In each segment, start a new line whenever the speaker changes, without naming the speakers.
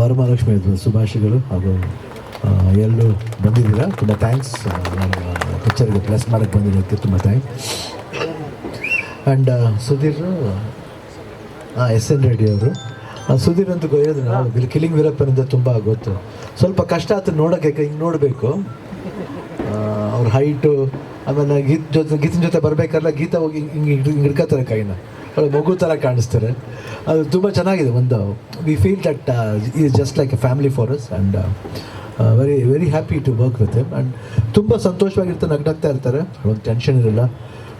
ವರಮಹಾಲಕ್ಷ್ಮಿ ಶುಭಾಶಯಗಳು ಹಾಗೂ ಎಲ್ಲರೂ ಬಂದಿದ್ದೀರಾ? ತುಂಬ ಥ್ಯಾಂಕ್ಸ್ ಪಿಕ್ಚರ್ಗೆ ಪ್ಲಸ್ ಮಾಡೋಕ್ಕೆ ಬಂದಿದ್ದಕ್ಕೆ ತುಂಬ ಥ್ಯಾಂಕ್ಸ್ ಆ್ಯಂಡ್ ಸುಧೀರ್ ಹಾಂ ಎಸ್ ಎನ್ ರೆಡ್ಡಿ ಅವರು. ಸುಧೀರ್ ಅಂತ ಗೊಯ್ಯೋದು ನಾವು ಕಿಲಿಂಗ್ ವೀರಪ್ಪನಿಂದ ತುಂಬ ಗೊತ್ತು. ಸ್ವಲ್ಪ ಕಷ್ಟ ಆಯ್ತು ನೋಡೋಕ್ಕೆ ಹಿಂಗೆ ನೋಡಬೇಕು. ಅವ್ರ ಹೈಟು ಆಮೇಲೆ ಗೀತ್ ಜೊತೆ, ಗೀತಿನ ಜೊತೆ ಬರಬೇಕಲ್ಲ, ಗೀತ ಹೋಗಿ, ಹಿಂಗೆ ಹಿಂಗೆ ಹಿಡ್ಕೋತಾರೆ ಕೈನ. ಒಳ್ಳೆ ಮಗು ಥರ ಕಾಣಿಸ್ತಾರೆ. ಅದು ತುಂಬ ಚೆನ್ನಾಗಿದೆ ಒಂದು we feel that is just like a family for us and very very happy to work with him and ತುಂಬ ಸಂತೋಷವಾಗಿರ್ತಾರೆ ನಗ್ನಾಗ್ತಾ ಇರ್ತಾರೆ. ಒಂದು ಟೆನ್ಷನ್ ಇರಲ್ಲ.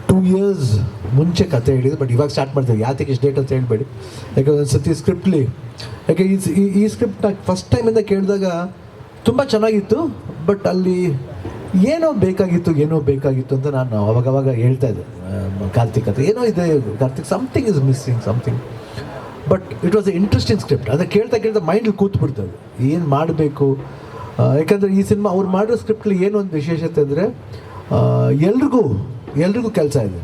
ಟೂ ಇಯರ್ಸ್ ಮುಂಚೆ ಕತೆ ಹೇಳಿದ್ರು ಬಟ್ ಇವಾಗ ಸ್ಟಾರ್ಟ್ ಮಾಡ್ತಾರೆ ಯಾತಕ್ಕೆ ಇಷ್ಟು ಡೇಟ್ ಅಂತ ಹೇಳ್ಬೇಡಿ. ಯಾಕಂದ್ರೆ ಒಂದು ಸತಿ ಸ್ಕ್ರಿಪ್ಟ್ಲಿ ಯಾಕೆ ಈ, ಈ- ಸ್ಕ್ರಿಪ್ಟ್ನ ಸ್ಕ್ರಿಪ್ಟ್ ಫಸ್ಟ್ ಟೈಮಿಂದ ಕೇಳಿದಾಗ ತುಂಬ ಚೆನ್ನಾಗಿತ್ತು ಬಟ್ ಅಲ್ಲಿ ಏನೋ ಬೇಕಾಗಿತ್ತು ಏನೋ ಬೇಕಾಗಿತ್ತು ಅಂತ ನಾನು ಅವಾಗವಾಗ ಹೇಳ್ತಾ ಇದ್ದೆ. ಕಾರ್ತಿಕ್ ಹತ್ರ. ಏನೋ ಇದೆ, Karthik something is missing something but it was a interesting script ಅದು ಕೇಳ್ತಾ ಕೇಳ್ತಾ ಮೈಂಡಲ್ಲಿ ಕೂತ್ಬಿಡ್ತದೆ ಏನು ಮಾಡಬೇಕು? ಯಾಕಂದರೆ ಈ ಸಿನಿಮಾ ಅವ್ರು ಮಾಡಿರೋ ಸ್ಕ್ರಿಪ್ಟ್ಲಿ ಏನೋ ಒಂದು ವಿಶೇಷತೆ ಅಂದರೆ ಎಲ್ರಿಗೂ ಎಲ್ರಿಗೂ ಕೆಲಸ ಇದೆ.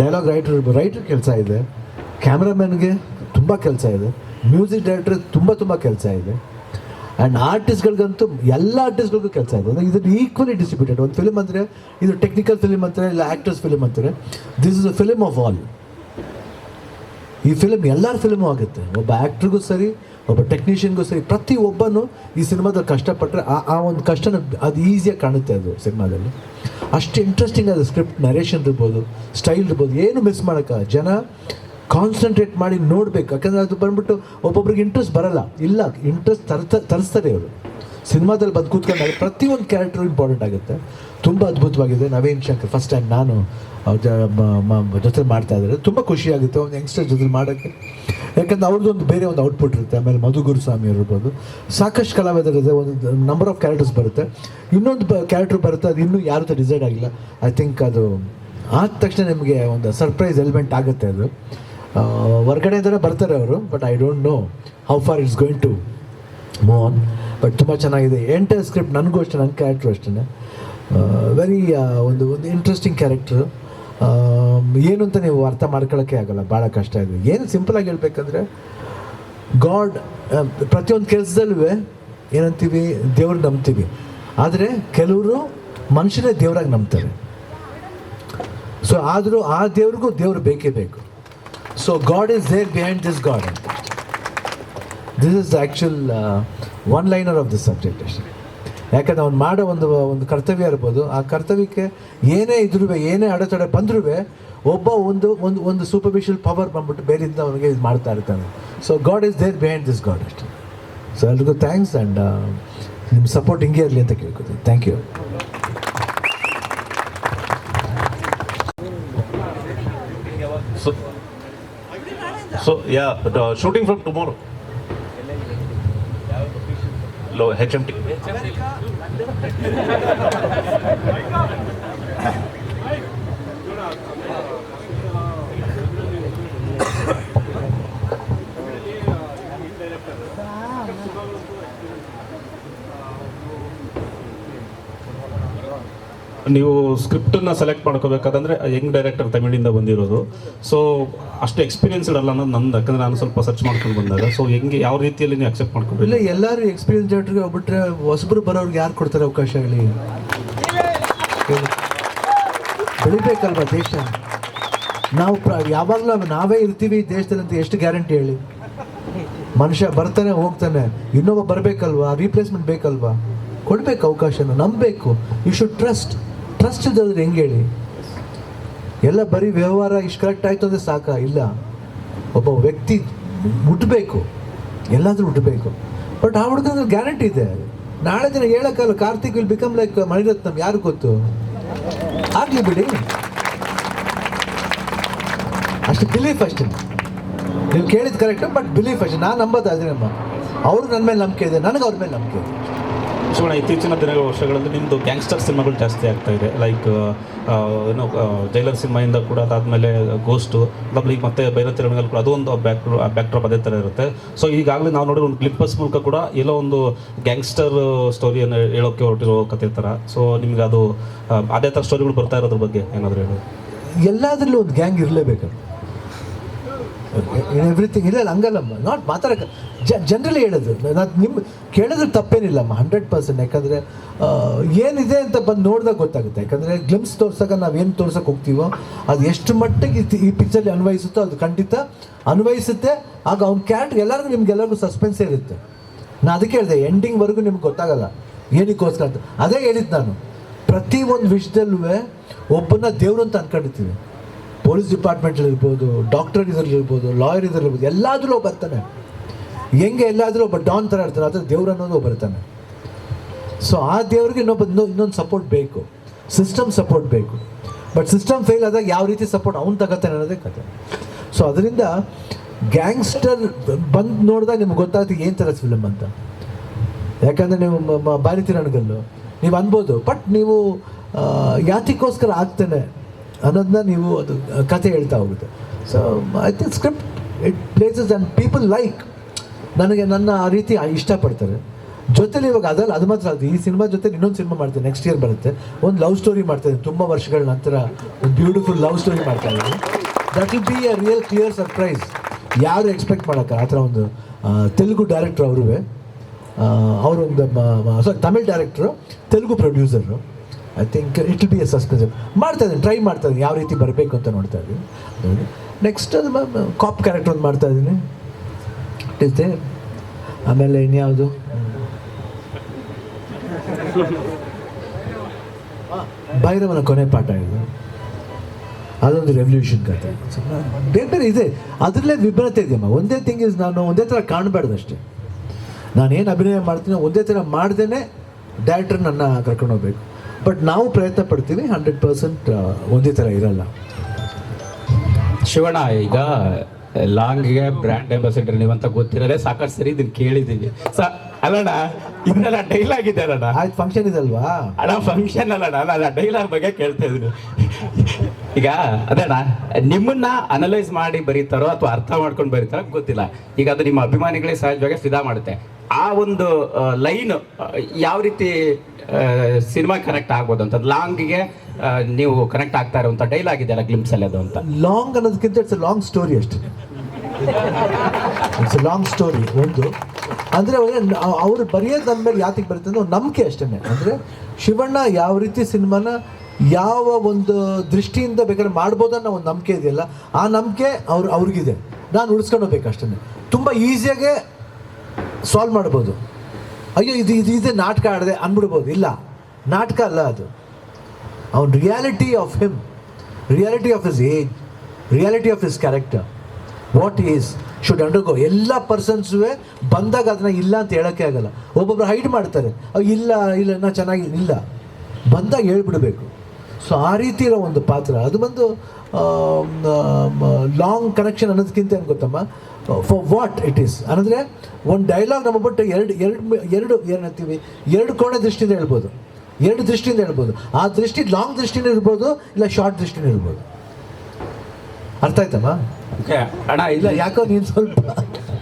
ಡೈಲಾಗ್ ರೈಟರ್ ರೈಟರ್ ಕೆಲಸ ಇದೆ. ಕ್ಯಾಮ್ರಾಮನ್ಗೆ ತುಂಬ ಕೆಲಸ ಇದೆ. ಮ್ಯೂಸಿಕ್ ಡೈರೆಕ್ಟ್ರಿಗೆ ತುಂಬ ತುಂಬ ಕೆಲಸ ಇದೆ. ಆ್ಯಂಡ್ ಆರ್ಟಿಸ್ಟ್ಗಳಿಗಂತೂ ಎಲ್ಲ ಆರ್ಟಿಸ್ಟ್ಗಳಿಗೂ ಕೆಲಸ ಇದೆ. ಅಂದರೆ ಇದನ್ನು ಈಕ್ವಲಿ ಡಿಸ್ಟ್ರಿಬ್ಯೂಟೆಡ್ ಒಂದು ಫಿಲ್ಮ್ ಅಂದರೆ, ಇದು ಟೆಕ್ನಿಕಲ್ ಫಿಲ್ಮ್ ಅಂತಾರೆ ಇಲ್ಲ ಆ್ಯಕ್ಟರ್ಸ್ ಫಿಲ್ಮ್ ಅಂತಾರೆ this is a film of all ಈ ಫಿಲ್ಮ್ ಎಲ್ಲರ ಫಿಲ್ಮು ಆಗುತ್ತೆ. ಒಬ್ಬ ಆ್ಯಕ್ಟ್ರಿಗೂ ಸರಿ, ಒಬ್ಬ ಟೆಕ್ನಿಷಿಯನ್ಗೂ ಸರಿ, ಪ್ರತಿ ಒಬ್ಬನು ಈ ಸಿನಿಮಾದಲ್ಲಿ ಕಷ್ಟಪಟ್ಟರೆ ಆ ಆ ಒಂದು ಕಷ್ಟನ ಅದು ಈಸಿಯಾಗಿ ಕಾಣುತ್ತೆ ಅದು ಸಿನಿಮಾದಲ್ಲಿ. ಅಷ್ಟು ಇಂಟ್ರೆಸ್ಟಿಂಗ್ ಅದು ಸ್ಕ್ರಿಪ್ಟ್ ನರೇಷನ್ ಇರ್ಬೋದು ಸ್ಟೈಲ್ ಇರ್ಬೋದು, ಏನು ಮಿಸ್ ಮಾಡೋಕ್ಕ, ಜನ ಕಾನ್ಸಂಟ್ರೇಟ್ ಮಾಡಿ ನೋಡಬೇಕು. ಯಾಕಂದರೆ ಅದು ಬಂದ್ಬಿಟ್ಟು ಒಬ್ಬೊಬ್ರಿಗೆ ಇಂಟ್ರೆಸ್ಟ್ ಬರಲ್ಲ. ಇಲ್ಲ ಇಂಟ್ರೆಸ್ಟ್ ತರ್ತ ತರಿಸ್ತಾರೆ ಅವರು ಸಿನಿಮಾದಲ್ಲಿ ಬಂದು ಕೂತ್ಕೊಂಡಾಗ ಪ್ರತಿಯೊಂದು ಕ್ಯಾರೆಕ್ಟರ್ ಇಂಪಾರ್ಟೆಂಟ್ ಆಗುತ್ತೆ. ತುಂಬ ಅದ್ಭುತವಾಗಿದೆ. ನವೀನ್ ಶಂಕರ್ ಫಸ್ಟ್ ಟೈಮ್ ನಾನು ಜೊತೆ ಮಾಡ್ತಾ ಇದ್ದಾರೆ. ತುಂಬ ಖುಷಿಯಾಗುತ್ತೆ ಒಂದು ಯಂಗ್ಸ್ಟರ್ ಜೊತೆ ಮಾಡೋಕ್ಕೆ. ಯಾಕಂದ್ರೆ ಅವ್ರದ್ದು ಒಂದು ಬೇರೆ ಒಂದು ಔಟ್ಪುಟ್ ಇರುತ್ತೆ. ಆಮೇಲೆ ಮಧು ಗುರುಸ್ವಾಮಿ ಇರ್ಬೋದು ಸಾಕಷ್ಟು ಕಲಾವಿದರಿದೆ. ಒಂದು ನಂಬರ್ ಆಫ್ ಕ್ಯಾರೆಕ್ಟರ್ಸ್ ಬರುತ್ತೆ. ಇನ್ನೊಂದು ಕ್ಯಾರೆಕ್ಟರ್ ಬರುತ್ತೆ. ಅದು ಇನ್ನೂ ಯಾರು ಡಿಸೈಡ್ ಆಗಿಲ್ಲ. ಐ ಥಿಂಕ್ ಅದು ಆದ ತಕ್ಷಣ ನಿಮಗೆ ಒಂದು ಸರ್ಪ್ರೈಸ್ ಎಲಿಮೆಂಟ್ ಆಗುತ್ತೆ ಅದು. ಹೊರ್ಗಡೆಯಿಂದಲೇ ಬರ್ತಾರೆ ಅವರು but I don't know how far it's going to move on but ತುಂಬ ಚೆನ್ನಾಗಿದೆ. ಎಂಟರ್ ಸ್ಕ್ರಿಪ್ಟ್ ನನಗೂ ಅಷ್ಟೇ ನನ್ನ ಕ್ಯಾರೆಕ್ಟ್ರು ಅಷ್ಟೇ ವೆರಿ ಒಂದು ಒಂದು ಇಂಟ್ರೆಸ್ಟಿಂಗ್ ಕ್ಯಾರೆಕ್ಟ್ರು ಏನು ಅಂತ ನೀವು ಅರ್ಥ ಮಾಡ್ಕೊಳ್ಳೋಕ್ಕೆ ಆಗಲ್ಲ ಭಾಳ ಕಷ್ಟ ಇದೆ. ಏನು ಸಿಂಪಲಾಗಿ ಹೇಳ್ಬೇಕಂದ್ರೆ ಗಾಡ್ ಪ್ರತಿಯೊಂದು ಕೆಲಸದಲ್ಲೂ ಏನಂತೀವಿ ದೇವ್ರಿಗೆ ನಂಬ್ತೀವಿ. ಆದರೆ ಕೆಲವರು ಮನುಷ್ಯನೇ ದೇವರಾಗಿ ನಂಬ್ತಾರೆ. ಸೊ ಆದರೂ ಆ ದೇವ್ರಿಗೂ ದೇವ್ರು ಬೇಕೇ ಬೇಕು. So god is behind this god ಅಂತ this is actual one liner of this subject ಅಷ್ಟೇ ಯಾಕಂದ್ರೆ ಅವ್ನು ಮಾಡೋ ಒಂದು ಒಂದು ಕರ್ತವ್ಯ ಇರ್ಬೋದು. ಆ ಕರ್ತವ್ಯಕ್ಕೆ ಏನೇ ಇದ್ರೂ ಏನೇ ಅಡೆತಡೆ ಬಂದ್ರೂ ಒಬ್ಬ ಒಂದು ಒಂದು ಒಂದು ಸೂಪರ್ಫಿಷಿಯಲ್ ಪವರ್ ಬಂದ್ಬಿಟ್ಟು ಬೇರೆಯಿಂದ ಅವನಿಗೆ ಇದು ಮಾಡ್ತಾ ಇರ್ತಾನೆ. So god is there behind this god ಅಷ್ಟೇ ಸೊ ಎಲ್ರಿಗೂ ಥ್ಯಾಂಕ್ಸ್ ಆ್ಯಂಡ್ ನಿಮ್ಮ ಸಪೋರ್ಟ್ ಹಿಂಗೆ ಇರಲಿ ಅಂತ ಕೇಳ್ಕೊತೀನಿ. Thank you
So yeah, uh, shooting from tomorrow. Hello, HMT. ನೀವು ಸ್ಕ್ರಿಪ್ಟನ್ನ ಸೆಲೆಕ್ಟ್ ಮಾಡ್ಕೋಬೇಕಾದಂದ್ರೆ ಯಂಗ್ ಡೈರೆಕ್ಟರ್ ತಮಿಳಿಂದ ಬಂದಿರೋದು. ಸೊ ಅಷ್ಟು ಎಕ್ಸ್ಪೀರಿಯನ್ಸ್ಡ್ ಅಲ್ಲ ಅನ್ನೋದು ನಂದು. ಯಾಕಂದ್ರೆ ನಾನು ಸ್ವಲ್ಪ ಸರ್ಚ್ ಮಾಡ್ಕೊಂಡು ಬಂದಾಗ. ಸೊ ಹೆಂಗೆ, ಯಾವ ರೀತಿಯಲ್ಲಿ ನೀವು ಅಕ್ಸೆಪ್ಟ್
ಇಲ್ಲ
ಮಾಡ್ಕೊಂಡಿಲ್ಲ
ಎಲ್ಲರೂ ಎಕ್ಸ್ಪೀರಿಯನ್ಸ್ ಡೈರೆಕ್ಟರ್ಗೆ ಹೋಗ್ಬಿಟ್ರೆ ಹೊಸಬ್ರು ಬರೋರ್ಗೆ ಯಾರು ಕೊಡ್ತಾರೆ ಅವಕಾಶ ಹೇಳಿ. ಬೆಳಿಬೇಕಲ್ವಾ ದೇಶ? ನಾವು ಯಾವಾಗಲೂ ನಾವೇ ಇರ್ತೀವಿ ದೇಶದಲ್ಲಿ ಅಂತ ಎಷ್ಟು ಗ್ಯಾರಂಟಿ ಹೇಳಿ? ಮನುಷ್ಯ ಬರ್ತಾನೆ, ಹೋಗ್ತಾನೆ. ಇನ್ನೊಬ್ಬ ಬರಬೇಕಲ್ವಾ? ರೀಪ್ಲೇಸ್ಮೆಂಟ್ ಬೇಕಲ್ವಾ? ಕೊಡಬೇಕು ಅವಕಾಶನ, ನಂಬಬೇಕು. ಯು ಶುಡ್ ಟ್ರಸ್ಟ್ ಟ್ರಸ್ಟ್ ಇಲ್ದಾದ್ರೆ ಹೆಂಗೆ ಹೇಳಿ? ಎಲ್ಲ ಬರೀ ವ್ಯವಹಾರ ಇಷ್ಟು ಕರೆಕ್ಟ್ ಆಯ್ತು ಅಂದರೆ ಸಾಕ? ಇಲ್ಲ. ಒಬ್ಬ ವ್ಯಕ್ತಿ ಮುಟ್ಬೇಕು. ಎಲ್ಲಾದರೂ ಮುಟ್ಬೇಕು. ಬಟ್ ಆ ಹುಡುಗನ ಗ್ಯಾರಂಟಿ ಇದೆ. ನಾಳೆ ದಿನ ಹೇಳಕ್ಕಲ್ಲ Karthik will become like Mani Ratnam. ಯಾರು ಗೊತ್ತು? ಆಗಲಿ ಬಿಡಿ. ಅಷ್ಟು ಬಿಲೀಫ್ ಅಷ್ಟೇ. ನೀವು ಕೇಳಿದ ಕರೆಕ್ಟ್ ಬಟ್ ಬಿಲೀಫ್ ಅಷ್ಟೇ. ನಾನು ನಂಬೋದು ಅದೇನಮ್ಮ ಅವ್ರಿಗೆ ನನ್ನ ಮೇಲೆ ನಂಬಿಕೆ ಇದೆ. ನನಗೆ ಅವ್ರ ಮೇಲೆ ನಂಬಿಕೆ ಇದೆ.
ಶಿವಣ್ಣ, ಇತ್ತೀಚಿನ ದಿನಗಳ ವರ್ಷಗಳಲ್ಲಿ ನಿಮ್ಮದು ಗ್ಯಾಂಗ್ಸ್ಟರ್ ಸಿನಿಮಾಗಳು ಜಾಸ್ತಿ ಆಗ್ತಾ ಇದೆ. ಲೈಕ್ ಏನು ಜೈಲರ್ ಸಿನಿಮಾಯಿಂದ ಕೂಡ ಅದಾದಮೇಲೆ ಗೋಸ್ಟು ಅದಾದ್ಮೇಲೆ ಈಗ ಮತ್ತೆ ಬೇರೆ ತಿರುಮಲ ಕೂಡ ಅದು ಒಂದು ಬ್ಯಾಕ್ ಬ್ಯಾಕ್ ಅದೇ ಥರ ಇರುತ್ತೆ. ಸೊ ಈಗಾಗಲೇ ನಾವು ನೋಡಿರೋ ಒಂದು ಕ್ಲಿಪ್ಪಸ್ ಮೂಲಕ ಕೂಡ ಎಲ್ಲೋ ಒಂದು ಗ್ಯಾಂಗ್ಸ್ಟರ್ ಸ್ಟೋರಿಯನ್ನು ಹೇಳೋಕ್ಕೆ ಹೊರಟಿರೋ ಕತೆ ಥರ ಸೊ ನಿಮ್ಗೆ ಅದು ಅದೇ ಥರ ಸ್ಟೋರಿಗಳು ಬರ್ತಾ ಇರೋದ್ರ ಬಗ್ಗೆ ಏನಾದರೂ ಹೇಳಿ.
ಎಲ್ಲದರಲ್ಲೂ ಒಂದು ಗ್ಯಾಂಗ್ ಇರಲೇಬೇಕು. ಇನ್ ಎವ್ರಿಥಿಂಗ್ ಇಲ್ಲ ಹಂಗಲ್ಲಮ್ಮ ನಾಟ್ ಮಾತಾಡಕ್ಕೆ ಜನರಲಿ ಹೇಳೋದು. ನಾನು ನಿಮ್ಮ ಕೇಳಿದ್ರೆ ತಪ್ಪೇನಿಲ್ಲಮ್ಮ ಹಂಡ್ರೆಡ್ ಪರ್ಸೆಂಟ್ ಯಾಕಂದರೆ ಏನಿದೆ ಅಂತ ಬಂದು ನೋಡಿದಾಗ ಗೊತ್ತಾಗುತ್ತೆ. ಯಾಕಂದರೆ ಗ್ಲಿಮ್ಸ್ ನಾವು ನಾವೇನು ತೋರ್ಸಕ್ಕೆ ಹೋಗ್ತೀವೋ, ಅದು ಎಷ್ಟು ಮಟ್ಟಿಗೆ ಈ- ಈ ಪಿಕ್ಚರ್ಲಿ ಅನ್ವಯಿಸುತ್ತೋ ಅದು ಖಂಡಿತ ಅನ್ವಯಿಸುತ್ತೆ. ಆಗ ಅವ್ನ ಕ್ಯಾರೆಕ್ಟರ್ ಎಲ್ಲರಿಗೂ ನಿಮ್ಗೆಲ್ಲರಿಗೂ ಸಸ್ಪೆನ್ಸ್ ಇರುತ್ತೆ. ನಾನು ಅದಕ್ಕೆ ಹೇಳಿದೆ ಎಂಡಿಂಗ್ವರೆಗೂ ನಿಮ್ಗೆ ಗೊತ್ತಾಗಲ್ಲ. ಏನಕ್ಕೋಸ್ಕರ ಅಂತ. ಅದೇ ಹೇಳಿದ್ದು ನಾನು. ಪ್ರತಿ ಒಂದು ವಿಷಯದಲ್ಲೂ ಒಬ್ಬನ ದೇವ್ರು ಅಂತ ಅನ್ಕೊಂಡಿರ್ತೀವಿ. ಪೊಲೀಸ್ ಡಿಪಾರ್ಟ್ಮೆಂಟ್ ಇರ್ಬೋದು ಡಾಕ್ಟರ್ ಇದರಲ್ಲಿರ್ಬೋದು ಲಾಯರ್ ಇದ್ರಲ್ಲಿರ್ಬೋದು, ಎಲ್ಲಾದ್ರೂ ಬರ್ತಾನೆ. ಹೆಂಗೆ ಎಲ್ಲಾದರೂ ಒಬ್ಬ ಡಾನ್ ಥರ ಇರ್ತಾರೆ ಆದರೆ ದೇವ್ರು ಅನ್ನೋದು ಒಬ್ಬ ಬರ್ತಾನೆ ಸೊ ಆ ದೇವ್ರಿಗೆ ಇನ್ನೊಬ್ಬ ಇನ್ನೊ- ಇನ್ನೊಂದು ಸಪೋರ್ಟ್ ಬೇಕು. ಸಿಸ್ಟಮ್ ಸಪೋರ್ಟ್ ಬೇಕು. ಬಟ್ ಸಿಸ್ಟಮ್ ಫೇಲ್ ಆದಾಗ ಯಾವ ರೀತಿ ಸಪೋರ್ಟ್ ಅವ್ನು ತಗತಾನೆ ಅನ್ನೋದೇ ಕತೆ. ಸೊ ಅದರಿಂದ ಗ್ಯಾಂಗ್ಸ್ಟರ್ ಬಂದು ನೋಡಿದಾಗ ನಿಮ್ಗೆ ಗೊತ್ತಾಗುತ್ತೆ ಏನು ಥರ ಫಿಲಮ್ ಅಂತ. ಯಾಕಂದರೆ ನೀವು ಮ- ಮ- ಬಾಲಿತಿ ರಣಗಲ್ಲು. ನೀವು ಅನ್ಬೋದು ಬಟ್ ನೀವು ಯಾತಿಗೋಸ್ಕರ ಆಗ್ತಾನೆ. ಅನ್ನೋದನ್ನ ನೀವು ಅದು ಕತೆ ಹೇಳ್ತಾ ಹೋಗುತ್ತೆ. So I think script it places and people like ನನಗೆ ನನ್ನ ಆ ರೀತಿ ಇಷ್ಟಪಡ್ತಾರೆ. ಜೊತೆಲಿ ಇವಾಗ ಅದಲ್ಲ, ಅದು ಮಾತ್ರ ಅದು ಈ ಸಿನಿಮಾ ಜೊತೆ ಇನ್ನೊಂದು ಸಿನಿಮಾ ಮಾಡ್ತೀನಿ ನೆಕ್ಸ್ಟ್ ಇಯರ್ ಬರುತ್ತೆ. ಒಂದು ಲವ್ ಸ್ಟೋರಿ ಮಾಡ್ತಾ ಇದ್ದೀನಿ ತುಂಬ ವರ್ಷಗಳ ನಂತರ ಒಂದು ಬ್ಯೂಟಿಫುಲ್ ಲವ್ ಸ್ಟೋರಿ ಮಾಡ್ತಾ ಇದ್ದೀನಿ. That will be a real clear surprise ಯಾರು ಎಕ್ಸ್ಪೆಕ್ಟ್ ಮಾಡೋಕ್ಕೆ, ಆ ಥರ ಒಂದು ತೆಲುಗು ಡೈರೆಕ್ಟ್ರ್ ಅವರು ಅವರೊಂದು ಸಾರಿ Tamil director Telugu producer I think it be a suspense ಮಾಡ್ತಾ ಇದ್ದೀನಿ ಟ್ರೈ ಮಾಡ್ತಾ ಇದ್ದೀನಿ, ಯಾವ ರೀತಿ ಬರಬೇಕು ಅಂತ ನೋಡ್ತಾ ಇದ್ದೀನಿ. ನೆಕ್ಸ್ಟ್ ಅದು ಕಾಪ್ ಕ್ಯಾರೆಕ್ಟರ್ ಒಂದು ಮಾಡ್ತಾ ಇದ್ದೀನಿ. ಇಟ್ ಇಸ್ ಆಮೇಲೆ ಇನ್ಯಾವುದು? ಭೈರವನ ಕೊನೆ ಪಾಠ ಇದು. ಅದೊಂದು ರೆವಲ್ಯೂಷನ್ ಕತೆ ಬೇರೆ ಬೇರೆ ಇದೆ, ಅದರಲ್ಲೇ ವಿಭಿನ್ನತೆ ಇದೆಯಮ್ಮ. ಒಂದೇ ಥಿಂಗ್ ಇಸ್ ನಾನು ಒಂದೇ ಥರ ಕಾಣಬಾರ್ದು ಅಷ್ಟೇ. ನಾನೇನು ಅಭಿನಯ ಮಾಡ್ತೀನೋ ಒಂದೇ ಥರ ಮಾಡ್ದೇನೆ ಡೈರೆಕ್ಟರ್ ನನ್ನ ಕರ್ಕೊಂಡು ಹೋಗ್ಬೇಕು. ಬಟ್ ನಾವು ಪ್ರಯತ್ನ ಪಡ್ತೀವಿ ಹಂಡ್ರೆಡ್ ಪರ್ಸೆಂಟ್ ಒಂದೇ ಥರ ಇರಲ್ಲ.
ಶಿವಣ್ಣ ಈಗ ಲಾಂಗ್ಗೆ ಬ್ರ್ಯಾಂಡ್ ಅಂಬಾಸಿಡರ್ ಅಂತ ಗೊತ್ತಿರಲ್ಲ ಸಾಕಷ್ಟು ಸರಿ ಇದನ್ನ ಕೇಳಿದೀವಿ. ಸ ಅಲ್ಲಣ್ಣ ಇದನ್ನೆಲ್ಲ ಡೈಲಾಗ್ ಇದೆ ಅಲ್ಲಣ್ಣ.
ಆಯ್ತು ಫಂಕ್ಷನ್ ಇದಲ್ವಾ?
ಅಣ್ಣ ಫಂಕ್ಷನ್ ಅಲ್ಲಣ್ಣ ನಾನು ಡೈಲಾಗ್ ಬಗ್ಗೆ ಕೇಳ್ತಾ ಇದ್ದೀನಿ. ಈಗ ಅದೇಣ್ಣ ನಿಮ್ಮನ್ನ ಅನಲೈಸ್ ಮಾಡಿ ಬರೀತಾರೋ ಅಥವಾ ಅರ್ಥ ಮಾಡ್ಕೊಂಡು ಬರೀತಾರೋ ಗೊತ್ತಿಲ್ಲ. ಈಗ ಅದು ನಿಮ್ಮ ಅಭಿಮಾನಿಗಳೇ ಸಹಜವಾಗಿ ಫಿದಾ ಮಾಡುತ್ತೆ. ಆ ಒಂದು ಲೈನ್ ಯಾವ ರೀತಿ ಸಿನಿಮಾ ಕನೆಕ್ಟ್ ಆಗ್ಬೋದು ಅಂತ, ಲಾಂಗ್ಗೆ ನೀವು ಕನೆಕ್ಟ್ ಆಗ್ತಾ ಇರುವಂತ ಡೈಲಾಗ್ ಇದೆಯಲ್ಲ ಗ್ಲಿಮ್ಸ್ ಅಲ್ಲಿ ಅದು ಅಂತ?
ಲಾಂಗ್ ಅನ್ನೋದಕ್ಕಿಂತ ಇಟ್ಸ್ ಲಾಂಗ್ ಸ್ಟೋರಿ ಅಷ್ಟೇ. ಇಟ್ಸ್ ಲಾಂಗ್ ಸ್ಟೋರಿ ಒಂದು. ಅಂದರೆ ಅವ್ರು ಬರೆಯೋದು ಅಂದಮೇಲೆ ಯಾತಿಗೆ ಬರುತ್ತೆ ಅಂದ್ರೆ ನಂಬಿಕೆ ಅಷ್ಟೇ ಅಂದರೆ ಶಿವಣ್ಣ ಯಾವ ರೀತಿ ಸಿನಿಮಾನ ಯಾವ ಒಂದು ದೃಷ್ಟಿಯಿಂದ ಬೇಕಾದ್ರೆ ಮಾಡ್ಬೋದು ಅನ್ನೋ ಒಂದು ನಂಬಿಕೆ ಇದೆಯಲ್ಲ, ಆ ನಂಬಿಕೆ ಅವ್ರು, ಅವ್ರಿಗಿದೆ. ನಾನು ಉಳಿಸ್ಕೊಂಡು ಹೋಗ್ಬೇಕು ಅಷ್ಟೇ ತುಂಬ ಈಸಿಯಾಗೆ ಸಾಲ್ವ್ ಮಾಡ್ಬೋದು. ಅಯ್ಯೋ, ಇದು ಇದು, ಇದೇ ನಾಟಕ ಆಡದೆ ಅಂದ್ಬಿಡ್ಬೋದು. ಇಲ್ಲ, ನಾಟಕ ಅಲ್ಲ ಅದು. ಅವನ reality of him reality of his age reality of his character what is should undergo ಎಲ್ಲ ಪರ್ಸನ್ಸುವೆ ಬಂದಾಗ ಅದನ್ನ ಇಲ್ಲ ಅಂತ ಹೇಳೋಕ್ಕೆ ಆಗಲ್ಲ. ಒಬ್ಬೊಬ್ರು ಹೈಡ್ ಮಾಡ್ತಾರೆ. ಅವ್ ಇಲ್ಲ ಇಲ್ಲ ನಾ ಚೆನ್ನಾಗಿ ಇಲ್ಲ. ಬಂದಾಗ ಹೇಳ್ಬಿಡ್ಬೇಕು. ಸೊ ಆ ರೀತಿ ಇರೋ ಒಂದು ಪಾತ್ರ. ಅದು ಬಂದು ಲಾಂಗ್ ಕನೆಕ್ಷನ್ ಅನ್ನೋದಕ್ಕಿಂತ ಏನು ಗೊತ್ತಮ್ಮ? ಫಾರ್ ವಾಟ್ ಇಟ್ ಈಸ್ ಅಂದರೆ ಒಂದು ಡೈಲಾಗ್ ನಮ್ಮ ಬಟ್ ಎರಡು ಎರಡು ಎರಡು ಏನಂತೀವಿ? ಎರಡು ಕೋಣೆ ದೃಷ್ಟಿಯಿಂದ ಹೇಳ್ಬೋದು. ಎರಡು ದೃಷ್ಟಿಯಿಂದ ಹೇಳ್ಬೋದು. ಆ ದೃಷ್ಟಿ ಲಾಂಗ್ ದೃಷ್ಟಿನೂ ಇರ್ಬೋದು ಇಲ್ಲ ಶಾರ್ಟ್ ದೃಷ್ಟಿನೂ ಇರ್ಬೋದು. ಅರ್ಥ ಆಯ್ತಮ್ಮ?
ಅಣ್ಣ
ಇಲ್ಲ ಯಾಕೋ ನೀನು ಸ್ವಲ್ಪ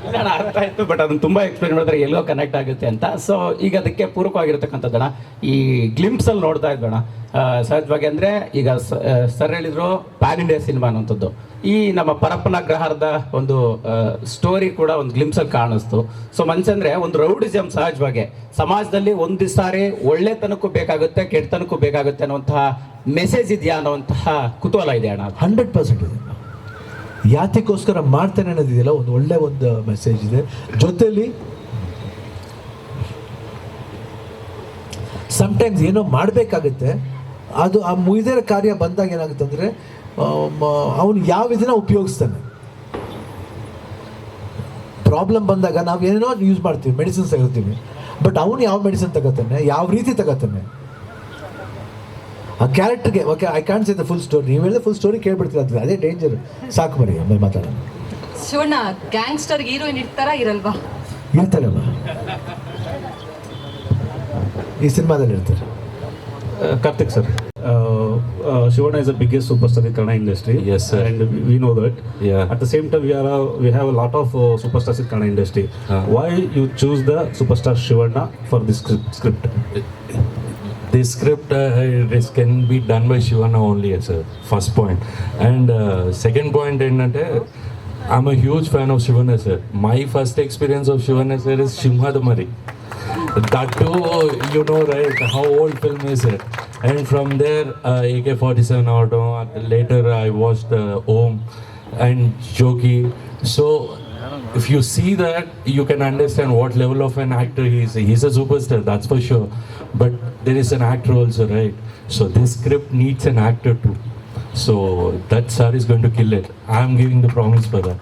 ಇಲ್ಲ ಅಣ್ಣ ಅರ್ಥ ಆಯ್ತು ಬಟ್ ಅದನ್ನು ತುಂಬ ಎಕ್ಸ್ಪ್ಲೇನ್ ಮಾಡಿದ್ರೆ ಎಲ್ಲೋ ಕನೆಕ್ಟ್ ಆಗುತ್ತೆ ಅಂತ. ಸೊ ಈಗ ಅದಕ್ಕೆ ಪೂರಕವಾಗಿರ್ತಕ್ಕಂಥದ್ದಣ್ಣ, ಈ ಗ್ಲಿಂಪ್ಸಲ್ಲಿ ನೋಡ್ತಾ ಇದ್ದಣ್ಣ ಸಹಜವಾಗಿ ಅಂದ್ರೆ ಈಗ ಸರ್ ಹೇಳಿದ್ರು ಪ್ಯಾನ್ ಇಂಡಿಯಾ ಸಿನಿಮಾ ಅನ್ನೋಂಥದ್ದು ಈ ನಮ್ಮ ಪರಪ್ಪನ ಗ್ರಹಾರದ ಒಂದು ಸ್ಟೋರಿ ಕೂಡ ಒಂದು ಗ್ಲಿಮ್ಸಲ್ಲಿ ಕಾಣಿಸ್ತು. ಸೊ ಮನ್ಸಂದ್ರೆ ಒಂದು ರೌಡಿಸಮ್ ಸಹಜವಾಗಿ. ಸಮಾಜದಲ್ಲಿ ಒಂದು ಸಾರಿ ಒಳ್ಳೆತನಕ್ಕೂ ಬೇಕಾಗುತ್ತೆ, ಕೆಟ್ಟತನಕ್ಕೂ ಬೇಕಾಗುತ್ತೆ ಅನ್ನುವಂತಹ ಮೆಸೇಜ್ ಇದೆಯಾ ಅನ್ನುವಂತಹ ಕುತೂಹಲ ಇದೆ ಅಣ್ಣ.
ಹಂಡ್ರೆಡ್ ಪರ್ಸೆಂಟ್ ಇದೆ. ಯಾತಿಗೋಸ್ಕರ ಮಾಡ್ತೇನೆ ಅನ್ನೋದಿದೆಯಲ್ಲ, ಒಂದು ಒಳ್ಳೆ ಒಂದು ಮೆಸೇಜ್ ಇದೆ. ಜೊತೆಯಲ್ಲಿ ಸಮ್ಟೈಮ್ಸ್ ಏನೋ ಮಾಡಬೇಕಾಗುತ್ತೆ, ಅದು ಆ ಮುಗಿದಿರೋ ಕಾರ್ಯ ಬಂದಾಗ ಏನಾಗುತ್ತೆ ಅಂದರೆ ಅವನು ಯಾವ ಇದನ್ನ ಉಪಯೋಗಿಸ್ತಾನೆ. ಪ್ರಾಬ್ಲಮ್ ಬಂದಾಗ ನಾವು ಏನೇನೋ ಯೂಸ್ ಮಾಡ್ತೀವಿ ಮೆಡಿಸಿನ್ಸ್ ತಗೋತೀವಿ. ಬಟ್ ಅವನು ಯಾವ ಮೆಡಿಸಿನ್ ತಗೋತಾನೆ, ಯಾವ ರೀತಿ ತಗೋತಾನೆ ಆ ಕ್ಯಾರೆಕ್ಟರ್ಗೆ okay I can say the full story ನೀವು ಹೇಳಿದ ಫುಲ್ ಸ್ಟೋರಿ ಕೇಳ್ಬಿಡ್ತೀರ ಅದು ಅದೇ ಡೇಂಜರ್ ಸಾಕು ಬರಿ ಆಮೇಲೆ ಮಾತಾಡೋಣ.
ಶಿವಣ್ಣ ಗ್ಯಾಂಗ್ಸ್ಟರ್ ಹೀರೋಯಿನ್ ಇರ್ತಾರ ಇರಲ್ವಾ?
ಇರ್ತಾರಲ್ಲ ಈ ಸಿನಿಮಾದಲ್ಲಿ ಇರ್ತಾರೆ
Karthik sir. Shivanna is a biggest super star in Kannada industry
yes
and we know that at the same time we are we have a lot of super star in Kannada industry why you choose the super star Shivanna for this script this script? script?
This script uh, this can be done by Shivana only as a first point. And uh, second point ఏంటంటే I'm a huge fan of Shivana sir. My first experience of Shivana sir is Shimhadamari. That too, you know, right? How old film is it? And from there, uh, AK-47 Auto. Later, I watched uh, Om and Jogi. So, if you see that, you can understand what level of an actor he is. He's a superstar, that's for sure. But there is an actor also, right? So this script needs an actor too. So that sir is going to kill it. I'm giving the promise for that.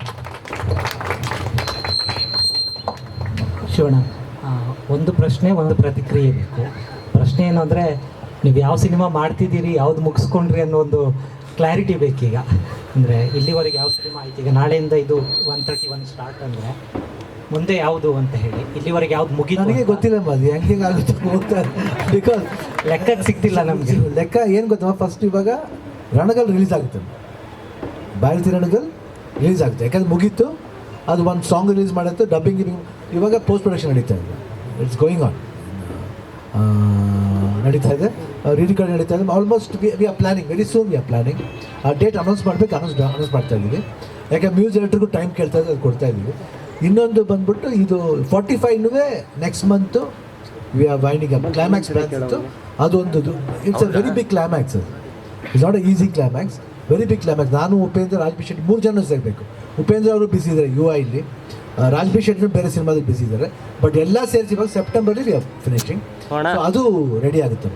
Shivanna ಒಂದು ಪ್ರಶ್ನೆ ಒಂದು ಪ್ರತಿಕ್ರಿಯೆ ಬೇಕು ಪ್ರಶ್ನೆ ಏನು ಅಂದರೆ ನೀವು ಯಾವ ಸಿನಿಮಾ ಮಾಡ್ತಿದ್ದೀರಿ ಯಾವ್ದು ಮುಗಿಸ್ಕೊಂಡ್ರಿ ಅನ್ನೋ ಒಂದು ಕ್ಲಾರಿಟಿ ಬೇಕೀಗ. ಅಂದರೆ ಇಲ್ಲಿವರೆಗೆ ಯಾವ ಸಿನಿಮಾ ಆಯ್ತು? ಈಗ ನಾಳೆಯಿಂದ ಇದು ಒನ್ ತರ್ಟಿ ಒನ್ ಸ್ಟಾರ್ಟ್ ಅಂದರೆ ಮುಂದೆ ಯಾವುದು ಅಂತ ಹೇಳಿ. ಇಲ್ಲಿವರೆಗೆ ಯಾವ್ದು ಮುಗಿ
ನನಗೆ? ಗೊತ್ತಿಲ್ಲ ಅದು ಹೆಂಗೆ ಆಗುತ್ತೆ ಹೋಗ್ತಾರೆ ಬಿಕಾಸ್
ಲೆಕ್ಕ ಸಿಗ್ತಿಲ್ಲ ನಮಗೆ.
ಲೆಕ್ಕ ಏನು ಗೊತ್ತಾ ಫಸ್ಟ್ ಇವಾಗ ರಣಗಲ್ ರಿಲೀಸ್ ಆಗುತ್ತೆ. ಬಾಯಲ್ತಿ ರಣಗಲ್ ರಿಲೀಸ್ ಆಗುತ್ತೆ. ಯಾಕಂದ್ರೆ ಮುಗೀತು ಅದು ಒಂದು ಸಾಂಗ್ ರಿಲೀಸ್ ಮಾಡುತ್ತೆ ಡಬ್ಬಿಂಗ್ ಇವಾಗ ಪೋಸ್ಟ್ ಪ್ರೊಡಕ್ಷನ್ ನಡೀತಾ ಇದೆ. ಇಟ್ಸ್ ಗೋಯಿಂಗ್ ಆನ್ ನಡೀತಾ ಇದೆ. ರೆಕಾರ್ಡ್ ನಡೀತಾ ಇದೆ. Almost we are planning very soon we are planning ಆ ಡೇಟ್ ಅನೌನ್ಸ್ ಮಾಡಬೇಕು ಅನೌನ್ಸ್ ಅನೌನ್ಸ್ ಮಾಡ್ತಾ ಇದ್ದೀವಿ. ಯಾಕೆ ಮ್ಯೂಸ್ ಎಲ್ರಿಗೂ ಟೈಮ್ ಕೇಳ್ತಾ ಇದ್ದಾರೆ ಅದು ಕೊಡ್ತಾ ಇದ್ದೀವಿ. ಇನ್ನೊಂದು ಬಂದ್ಬಿಟ್ಟು ಇದು forty ಫೈವ್ನೂ next month we are winding up climax ಇತ್ತು. ಅದೊಂದು it's a very big climax ಅದು. It's not a easy climax very big climax ನಾನು ಉಪೇಂದ್ರ ರಾಜ್ಬಿ ಶೆಟ್ಟಿ ಮೂರು ಜನ ಸೇರಬೇಕು. ಉಪೇಂದ್ರ ಅವರು ಬಿಸಿ ಇದ್ದಾರೆ ಯು ಐ ಇಲ್ಲಿ ರಾಜ್ಬಿ ಶೆಟ್ಟಿ ಬೇರೆ ಸಿನಿಮಾದಲ್ಲಿ ಬಿಸಿ ಇದ್ದಾರೆ. ಬಟ್ ಎಲ್ಲ ಸೇರಿಸಿ ಇವಾಗ ಸೆಪ್ಟೆಂಬರಲ್ಲಿ ಫಿನಿಶಿಂಗ್ ಅದು ರೆಡಿ ಆಗುತ್ತೆ.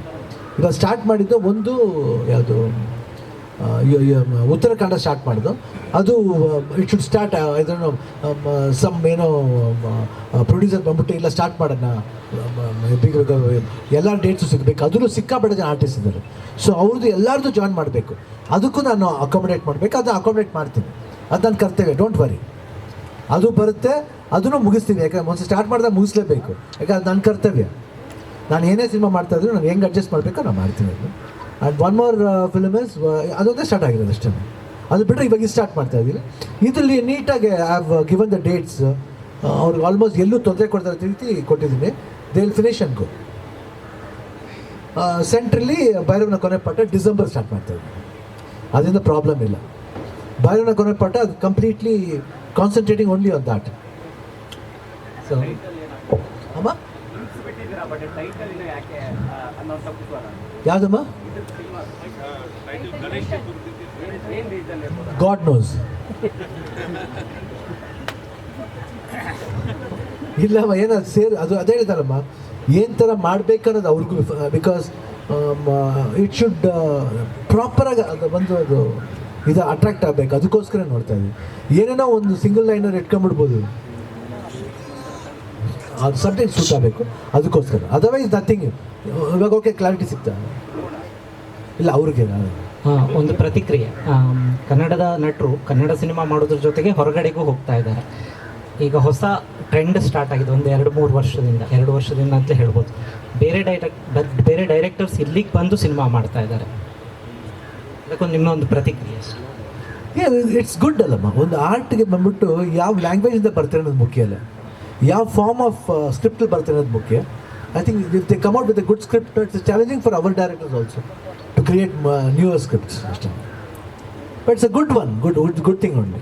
ಇವಾಗ ಸ್ಟಾರ್ಟ್ ಮಾಡಿದ್ದು ಒಂದು ಯಾವುದು ಉತ್ತರಾಖಂಡ ಸ್ಟಾರ್ಟ್ ಮಾಡಿದ್ದು. ಅದು ಇಟ್ ಶುಡ್ ಸ್ಟಾರ್ಟ್ ಇದನ್ನು ಸಮ್ ಏನೋ ಪ್ರೊಡ್ಯೂಸರ್ ಬಂದ್ಬಿಟ್ಟು ಇಲ್ಲ ಸ್ಟಾರ್ಟ್ ಮಾಡೋಣ. ಎಲ್ಲ ಡೇಟ್ಸು ಸಿಗಬೇಕು. ಅದರಲ್ಲೂ ಸಿಕ್ಕಾಪಟ್ಟೆ ಜನ ಆರ್ಟಿಸ್ಟ್ ಇದ್ದಾರೆ. ಸೊ ಅವ್ರದ್ದು ಎಲ್ಲರದ್ದು ಜಾಯ್ನ್ ಮಾಡಬೇಕು. ಅದಕ್ಕೂ ನಾನು ಅಕಾಮಿಡೇಟ್ ಮಾಡಬೇಕು. ಅದು ಅಕಾಮಿಡೇಟ್ ಮಾಡ್ತೀನಿ. ಅದು ನನ್ನ ಕರ್ತವ್ಯ. ಡೋಂಟ್ ವರಿ ಅದು ಬರುತ್ತೆ. ಅದನ್ನು ಮುಗಿಸ್ತೀನಿ. ಯಾಕಂದ್ರೆ ಒಂದು ಸ್ಟಾರ್ಟ್ ಮಾಡಿದಾಗ ಮುಗಿಸ್ಲೇಬೇಕು. ಯಾಕಂದ್ರೆ ನನ್ನ ಕರ್ತವ್ಯ. ನಾನು ಏನೇ ಸಿನಿಮಾ ಮಾಡ್ತಾ ಇದ್ರು ನಾನು ಹೆಂಗೆ ಅಡ್ಜಸ್ಟ್ ಮಾಡಬೇಕು ನಾನು ಮಾಡ್ತೀನಿ ಅದು. And one more film is ಅದೊಂದೇ ಸ್ಟಾರ್ಟ್ ಆಗಿರೋದು ಅಷ್ಟೇ. ಅದು ಬಿಟ್ಟರೆ ಇವಾಗ ಸ್ಟಾರ್ಟ್ ಮಾಡ್ತಾ ಇದ್ದೀನಿ. ಇದರಲ್ಲಿ ನೀಟಾಗಿ I have given the dates ಅವ್ರಿಗೆ ಆಲ್ಮೋಸ್ಟ್ ಎಲ್ಲೂ ತೊಂದರೆ ಕೊಡ್ತಾರೆ ತಿಳಿಸಿ ರೀತಿ ಕೊಟ್ಟಿದ್ದೀನಿ. ದೇ ವಿಲ್ ಫಿನಿಶ್ ಅನ್ಕೋ ಸೆಂಟ್ರಲ್ಲಿ ಭೈರವನ ಕೊನೆ ಪಾಠ ಡಿಸೆಂಬರ್ ಸ್ಟಾರ್ಟ್ ಮಾಡ್ತಾ ಇದ್ದೀನಿ. ಅದರಿಂದ ಪ್ರಾಬ್ಲಮ್ ಇಲ್ಲ. ಭೈರವನ ಕೊನೆ ಪಾಠ ಅದು completely concentrating only on that so ಅಮ್ಮ? ಯಾವುದಮ್ಮ? ಗಾಡ್ ನೋಸ್ ಇಲ್ಲಮ್ಮ ಏನ ಸೇರಿ ಅದು ಅದೇ ಹೇಳ್ತಾರಮ್ಮ. ಏನು ಥರ ಮಾಡ್ಬೇಕನ್ನೋದು ಅವ್ರಿಗೂ ಬಿಕಾಸ್ ಇಟ್ ಶುಡ್ ಪ್ರಾಪರಾಗಿ ಅದು ಬಂದು ಅದು ಇದು ಅಟ್ರಾಕ್ಟ್ ಆಗಬೇಕು. ಅದಕ್ಕೋಸ್ಕರ ನೋಡ್ತಾ ಇದ್ದೀವಿ ಏನೇನೋ ಒಂದು ಸಿಂಗಲ್ ಲೈನರ್ ಇಟ್ಕೊಂಡ್ಬಿಡ್ಬೋದು ಅದು ಸಬ್ಜೆಕ್ಟ್ ಸೂಟ್ ಆಗಬೇಕು. ಅದಕ್ಕೋಸ್ಕರ. ಅದರ್ವೈಸ್ ನಥಿಂಗ್ ಇವಾಗ ಓಕೆ ಕ್ಲಾರಿಟಿ ಸಿಗ್ತಾ ಇಲ್ಲ ಅವ್ರಿಗೆ
ಹಾಂ ಒಂದು ಪ್ರತಿಕ್ರಿಯೆ. ಕನ್ನಡದ ನಟರು ಕನ್ನಡ ಸಿನಿಮಾ ಮಾಡೋದ್ರ ಜೊತೆಗೆ ಹೊರಗಡೆಗೂ ಹೋಗ್ತಾ ಇದ್ದಾರೆ. ಈಗ ಹೊಸ ಟ್ರೆಂಡ್ ಸ್ಟಾರ್ಟ್ ಆಗಿದೆ. ಒಂದು ಎರಡು ಮೂರು ವರ್ಷದಿಂದ ಎರಡು ವರ್ಷದಿಂದ ಅಂತ ಹೇಳ್ಬೋದು. ಬೇರೆ ಡೈರೆಕ್ಟ್ ಬೇರೆ ಡೈರೆಕ್ಟರ್ಸ್ ಇಲ್ಲಿಗೆ ಬಂದು ಸಿನಿಮಾ ಮಾಡ್ತಾ ಇದ್ದಾರೆ. ಅದಕ್ಕೊಂದು ನಿಮ್ಮೊಂದು ಪ್ರತಿಕ್ರಿಯೆ ಅಷ್ಟೇ.
ಇಟ್ಸ್ ಗುಡ್ ಅಲ್ಲಮ್ಮ. ಒಂದು ಆರ್ಟ್ಗೆ ಬಂದ್ಬಿಟ್ಟು ಯಾವ ಲ್ಯಾಂಗ್ವೇಜಿಂದ ಬರ್ತಾರೆ ಅನ್ನೋದು ಮುಖ್ಯ ಅಲ್ಲ. ಯಾವ ಫಾರ್ಮ್ ಆಫ್ ಸ್ಕ್ರಿಪ್ಟ್ ಬರ್ತಾರೆ ಅನ್ನೋದು ಮುಖ್ಯ I think if they come out with good script it's challenging for our directors also to create newer scripts ಅಷ್ಟೇ but it's a good one good good good thing only